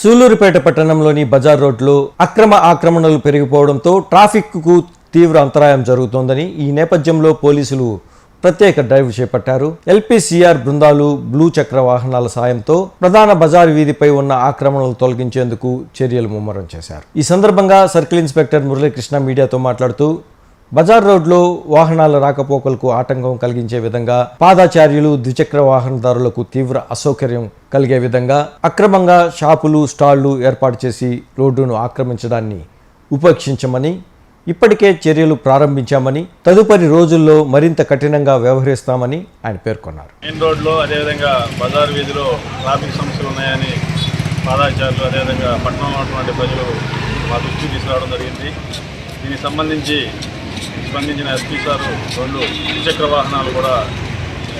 సూలూరుపేట పట్టణంలోని బజార్ రోడ్లో అక్రమ ఆక్రమణలు పెరిగిపోవడంతో ట్రాఫిక్కు తీవ్ర అంతరాయం జరుగుతోందని ఈ నేపథ్యంలో పోలీసులు ప్రత్యేక డ్రైవ్ చేపట్టారు. ఎల్పీసీఆర్ బృందాలు బ్లూ చక్ర వాహనాల సాయంతో ప్రధాన బజార్ వీధిపై ఉన్న ఆక్రమణలు తొలగించేందుకు చర్యలు ముమ్మరం చేశారు. ఈ సందర్భంగా సర్కిల్ ఇన్స్పెక్టర్ మురళీకృష్ణ మీడియాతో మాట్లాడుతూ బజార్ రోడ్లో వాహనాల రాకపోకలకు ఆటంకం కలిగించే విధంగా పాదాచార్యులు ద్విచక్ర వాహనదారులకు తీవ్ర అసౌకర్యం కలిగే విధంగా అక్రమంగా షాపులు స్టాళ్ళు ఏర్పాటు చేసి రోడ్డును ఆక్రమించడాన్ని ఉపేక్షించమని ఇప్పటికే చర్యలు ప్రారంభించామని తదుపరి రోజుల్లో మరింత కఠినంగా వ్యవహరిస్తామని ఆయన పేర్కొన్నారు. మెయిన్ రోడ్లో అదేవిధంగా బజార్ వీధిలో ట్రాఫిక్ సమస్యలు ఉన్నాయని పాదాచారులు అదేవిధంగా పట్టణంలో ఉన్నటువంటి ప్రజలు మా దృష్టికి తీసుకురావడం జరిగింది. దీనికి సంబంధించి స్పందించిన ఎస్పీ సార్ రెండు ద్విచక్ర వాహనాలు కూడా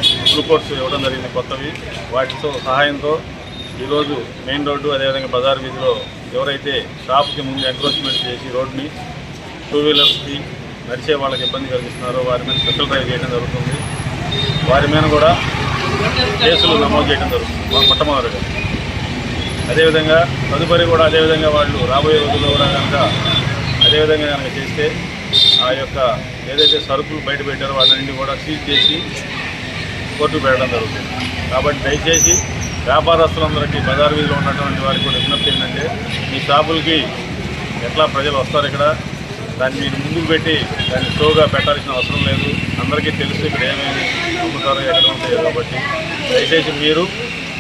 గ్లూకోట్స్ ఇవ్వడం జరిగింది కొత్తవి. వాటితో సహాయంతో ఈరోజు మెయిన్ రోడ్డు అదేవిధంగా బజార్ వీధిలో ఎవరైతే షాప్కి ముందు ఎంక్రోచ్మెంట్ చేసి రోడ్ని టూ వీలర్స్కి నడిచే వాళ్ళకి ఇబ్బంది కలిగిస్తున్నారో వారి మీద స్పెషల్ డ్రైవ్ చేయడం జరుగుతుంది. వారి మీద కూడా కేసులు నమోదు చేయడం జరుగుతుంది. మొ- మొట్టమొదటిగా అదేవిధంగా తదుపరి కూడా అదేవిధంగా వాళ్ళు రాబోయే రోజుల్లో కూడా కనుక అదేవిధంగా కనుక చేస్తే ఆ యొక్క ఏదైతే సరుకులు బయట పెట్టారో వాటన్నింటినీ కూడా సీజ్ చేసి కోర్టు పెట్టడం జరుగుతుంది. కాబట్టి దయచేసి వ్యాపారస్తులందరికీ బజార్ వీధిలో ఉన్నటువంటి వారికి కూడా విజ్ఞప్తి ఏంటంటే మీ షాపులకి ఎట్లా ప్రజలు వస్తారు ఇక్కడ? దాన్ని మీరు ముందుకు పెట్టి దాన్ని షోగా పెట్టాల్సిన అవసరం లేదు. అందరికీ తెలుసు ఇక్కడ ఏమేమి అమ్ముతారో ఎక్కడ ఉంటాయో కాబట్టి దయచేసి మీరు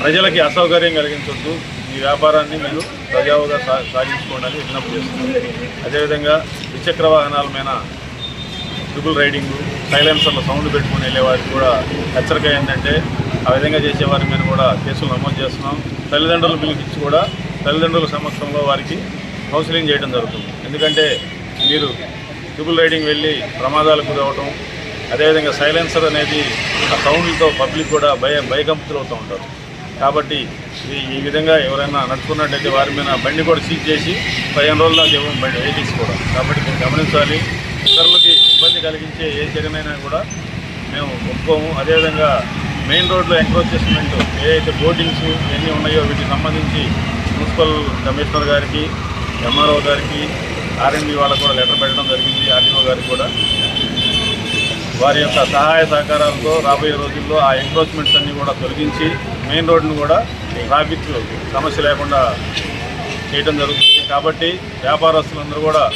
ప్రజలకి అసౌకర్యం కలిగించొద్దు. ఈ వ్యాపారాన్ని మీరు సజావుగా సా సాగించుకోవడానికి విజ్ఞప్తి చేస్తున్నారు అదేవిధంగా ద్విచక్ర వాహనాల మీద ట్రిపుల్ రైడింగ్ సైలెన్సర్లో సౌండ్ పెట్టుకుని వెళ్ళే వారికి కూడా హెచ్చరిక ఏంటంటే ఆ విధంగా చేసేవారి మీద కూడా కేసులు నమోదు చేస్తున్నాం. తల్లిదండ్రులు పిలిపించి కూడా తల్లిదండ్రుల సమక్షంలో వారికి కౌన్సిలింగ్ చేయడం జరుగుతుంది. ఎందుకంటే మీరు ట్రిపుల్ రైడింగ్ వెళ్ళి ప్రమాదాలకు గురవటం అదేవిధంగా సైలెన్సర్ అనేది ఆ సౌండ్లతో పబ్లిక్ కూడా భయ భయకంపితులు అవుతూ ఉంటారు. కాబట్టి ఈ ఈ విధంగా ఎవరైనా నడుచుకున్నట్టయితే వారి మీద బండి కూడా సీజ్ చేసి పదిహేను రోజుల్లో ఇవ్వం బండి వెహికల్స్ కూడా కాబట్టి మీరు గమనించాలి ఇతరులకి ఇబ్బంది కలిగించే ఏ చర్యమైనా కూడా మేము ఒప్పుకోము. అదేవిధంగా మెయిన్ రోడ్లో ఎంక్రోచెస్మెంట్ ఏదైతే బోర్డింగ్స్ ఎన్ని ఉన్నాయో వీటికి సంబంధించి మున్సిపల్ కమిషనర్ గారికి ఎంఆర్ఓ గారికి ఆర్ఎండి వాళ్ళకు కూడా లెటర్ పెట్టడం జరిగింది. ఆర్డీఓ గారికి కూడా. వారి యొక్క సహాయ సహకారాలతో రాబోయే రోజుల్లో ఆ ఎంక్రోచ్మెంట్స్ అన్నీ కూడా తొలగించి మెయిన్ రోడ్డును కూడా ట్రాఫిక్ సమస్య లేకుండా చేయడం జరుగుతుంది. కాబట్టి వ్యాపారస్తులందరూ కూడా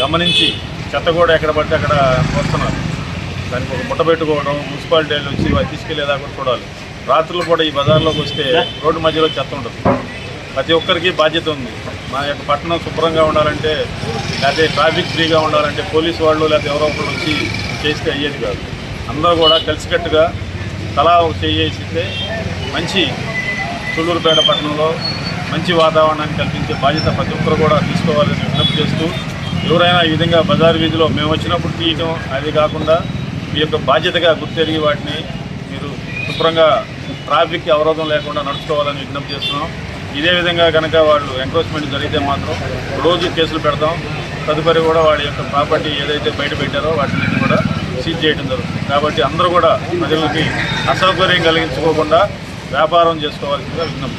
గమనించి చెత్త కూడా ఎక్కడ పడితే అక్కడ వస్తున్నారు. దానికి ఒక ముట్ట పెట్టుకోవడం మున్సిపాలిటీ వాళ్ళు వచ్చి వారు కూడా చూడాలి. రాత్రులు కూడా ఈ బజార్లోకి వస్తే రోడ్డు మధ్యలో చెత్త ఉంటుంది ప్రతి ఒక్కరికి బాధ్యత ఉంది. మా యొక్క పట్టణం శుభ్రంగా ఉండాలంటే లేకపోతే ట్రాఫిక్ ఫ్రీగా ఉండాలంటే పోలీసు వాళ్ళు లేకపోతే ఎవరో ఒకరు వచ్చి చేస్తే అయ్యేది కాదు. అందరూ కూడా కలిసికట్టుగా తలా ఒక చేసిస్తే మంచి చుల్లూరుపేట పట్టణంలో మంచి వాతావరణాన్ని కల్పించే బాధ్యత ప్రతి ఒక్కరు కూడా తీసుకోవాలని విజ్ఞప్తి చేస్తూ ఎవరైనా ఈ విధంగా బజార్ వీధిలో మేము వచ్చినప్పుడు తీయటం అది కాకుండా మీ యొక్క బాధ్యతగా గుర్తెరిగి వాటిని మీరు శుభ్రంగా ట్రాఫిక్ అవరోధం లేకుండా నడుచుకోవాలని విజ్ఞప్తి చేస్తున్నాం. ఇదే విధంగా కనుక వాళ్ళు ఎంక్రోచ్మెంట్ జరిగితే మాత్రం రోజు కేసులు పెడతాం. తదుపరి కూడా వాడి యొక్క ప్రాపర్టీ ఏదైతే బయట పెట్టారో వాటిని కూడా సీజ్ చేయడం జరుగుతుంది. కాబట్టి అందరూ కూడా ప్రజలకి అసౌకర్యం కలిగించుకోకుండా వ్యాపారం చేసుకోవాల్సిందిగా విజ్ఞప్తి